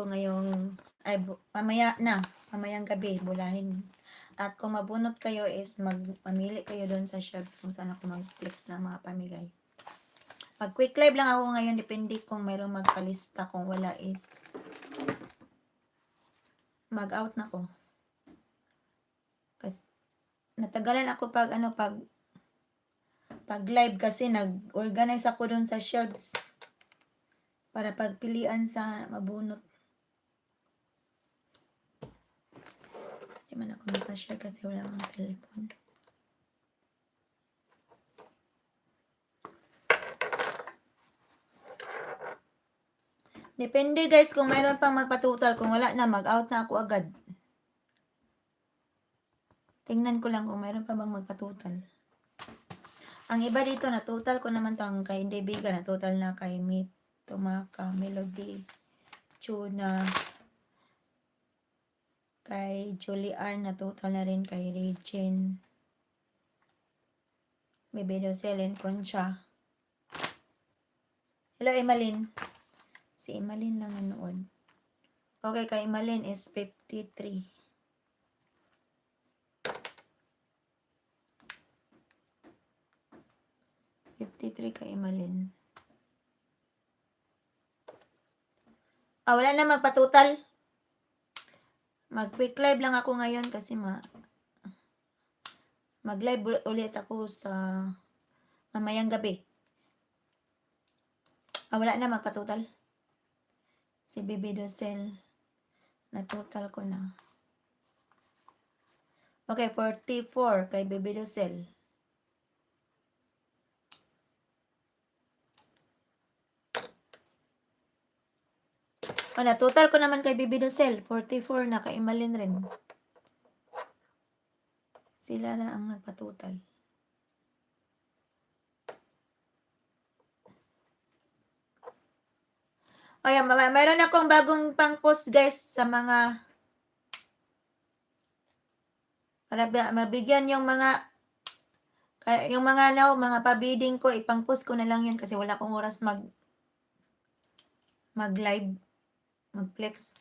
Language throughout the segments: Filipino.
ko ngayong, ay, mamaya na, mamayang gabi, bulahin. At kung mabunot kayo is mag, mamili kayo doon sa shelves kung saan ako mag-flex ng mga pamigay. Pag quick live lang ako ngayon, depende kung mayroong magpalista. Kung wala is mag-out na ko. Kasi natagalan ako pag ano pag pag live kasi nag-organize ako doon sa shelves para pagpilian sa mabunot. Hindi man ako nakashare kasi wala akong cellphone. Depende guys kung mayroon pang magpatotal. Kung wala na, mag-out na ako agad. Tingnan ko lang kung mayroon pa bang magpatotal. Ang iba dito na total ko naman tang kay Debiga na total na kay Meet, Tumaka, Melody, Tuna, kay Julian na total na rin kay Regine, Bebe Doselin, Concha. Hello, Emalyn. Si Emalyn lang nanood. Okay, kay Emalyn is 53. Fifty-three kay Emalyn. Ah, wala na magpatotal. Mag-quick live lang ako ngayon kasi ma mag-live ul- ulit ako sa mamayang gabi. Ah, wala na magpatotal. Si Bibi Dosel, na total ko na. Okay, 44 kay Bibi Dosel. O, na total ko naman kay Bibi Dosel, 44 na kay Imalin rin. Sila na ang nagpatotal. Ayan, ma- mayroon akong bagong pang-post guys sa mga para mabigyan yung mga yung mga ano, mga pabidding ko, ipang-post ko na lang yun kasi wala akong oras mag mag-live, mag-flex.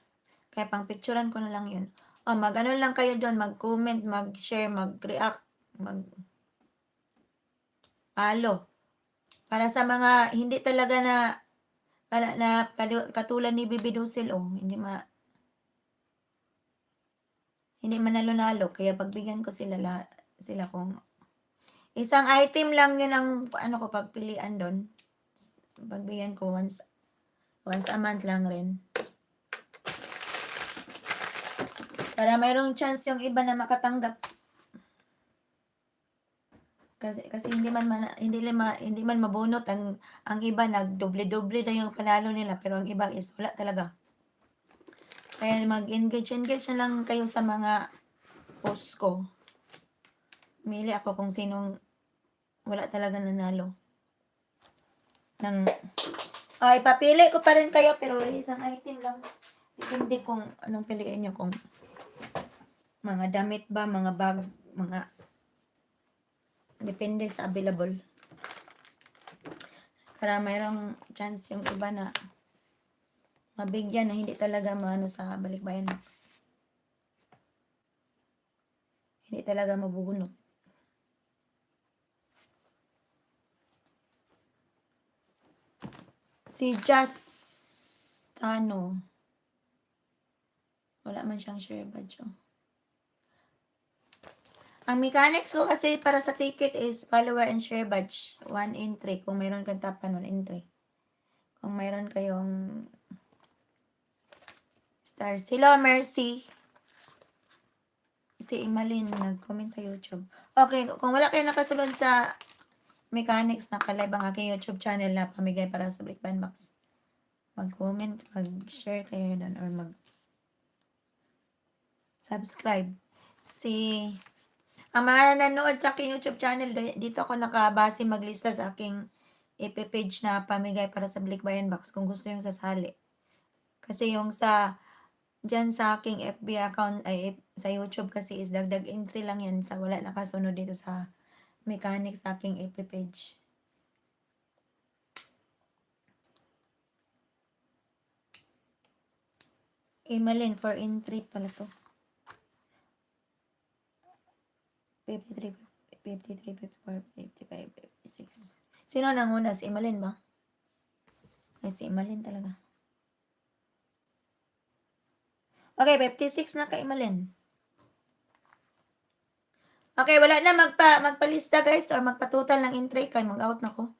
Kaya pang-picturean ko na lang yun. O, mag-ano lang kayo doon, mag-comment, mag-share, mag-react, mag follow. Para sa mga hindi talaga na para na katulad ni Bibi Dusil, oh, hindi ma hindi manalo-nalo kaya pagbigyan ko sila la, sila kung isang item lang yun ang ano ko pagpilian doon. Pagbigyan ko once once a month lang rin. Para mayroong chance yung iba na makatanggap. Kasi, kasi hindi man, man hindi man hindi man mabunot ang ang iba nagdoble-doble na yung panalo nila pero ang iba is wala talaga. Kaya mag-engage engage na lang kayo sa mga post ko. Mili ako kung sinong wala talaga nanalo. Nang ay papili ko pa rin kayo pero isang item lang. Depende kung anong piliin nyo kung mga damit ba, mga bag, mga Depende sa available. Para mayroong chance yung iba na mabigyan na hindi talaga maano sa balikbayan max. Hindi talaga mabubunot. Si Just ano wala man siyang share badge oh. Ang mechanics ko kasi para sa ticket is follower and share badge. 1 in 3. Kung mayroon kang 1 in 3. Kung mayroon kayong stars. Hello, Mercy. Si Imalin nag-comment sa YouTube. Okay, kung wala kayo nakasunod sa mechanics, nakalive ang aking YouTube channel na pamigay para sa Band Box. Mag-comment, mag-share kayo doon or mag subscribe. Si ang mga nanonood sa aking YouTube channel, di- dito ako nakabase maglista sa aking ipipage na pamigay para sa Balikbayan Box kung gusto yung sasali. Kasi yung sa, dyan sa aking FB account, ay sa YouTube kasi is dagdag entry lang yan sa wala nakasunod dito sa mechanics sa aking ipipage. Emalin for entry pala to. 53, 53, 54, 55, 56. Sino nanguna? Si Emalin ba? Ay, si Emalin talaga. Okay, 56 na kay Emalin. Okay, wala na magpa magpalista guys or magpatotal ng entry kay mag-out na ko.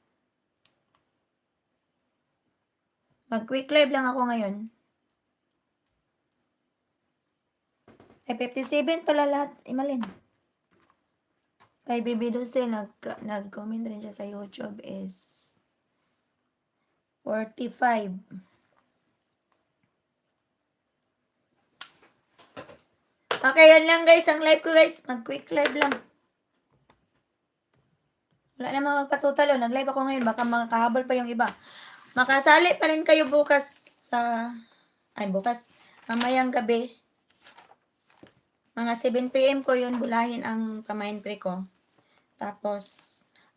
Mag quick live lang ako ngayon. Ay, 57 pala lahat. Imalin. Kay Bibi Dulce, nag, nag-comment rin siya sa YouTube is 45. Okay, yan lang guys. Ang live ko guys. Mag-quick live lang. Wala namang magpatutalo. Nag-live ako ngayon. Baka makahabol pa yung iba. Makasali pa rin kayo bukas sa... Ay, bukas. Mamayang gabi. Mga 7pm ko yun bulahin ang pamain pre ko. Tapos,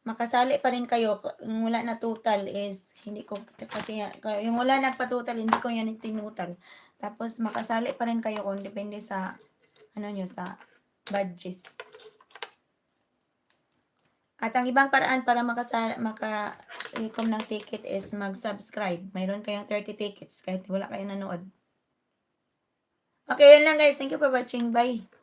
makasali pa rin kayo. Yung wala na total is, hindi ko, kasi yung wala nagpa-total, hindi ko yan tinutal. Tapos, makasali pa rin kayo kung depende sa, ano nyo, sa badges. At ang ibang paraan para makasa maka recom ng ticket is mag-subscribe. Mayroon kayong 30 tickets kahit wala kayong nanood. Okay, yun lang guys. Thank you for watching. Bye.